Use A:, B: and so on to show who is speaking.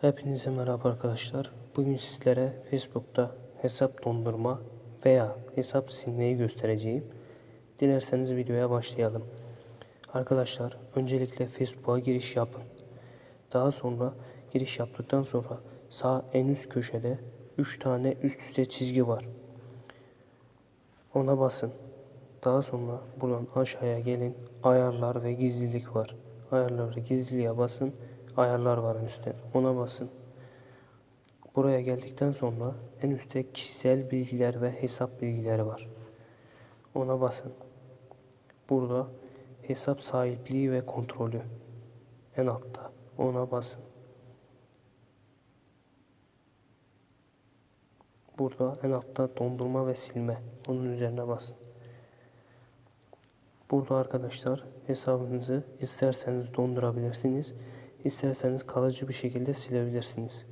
A: Hepinize merhaba arkadaşlar. Bugün sizlere Facebook'ta hesap dondurma veya hesap silmeyi göstereceğim. Dilerseniz videoya başlayalım. Arkadaşlar öncelikle Facebook'a giriş yapın. Daha sonra giriş yaptıktan sonra sağ en üst köşede 3 tane üst üste çizgi var. Ona basın. Daha sonra buradan aşağıya gelin. Ayarlar ve gizlilik var. Ayarlar ve gizliliğe basın. Ayarlar var en üstte. Ona basın. Buraya geldikten sonra en üstte kişisel bilgiler ve hesap bilgileri var. Ona basın. Burada hesap sahipliği ve kontrolü en altta. Ona basın. Burada en altta dondurma ve silme. Onun üzerine basın. Burada arkadaşlar hesabınızı isterseniz dondurabilirsiniz. İsterseniz kalıcı bir şekilde silebilirsiniz.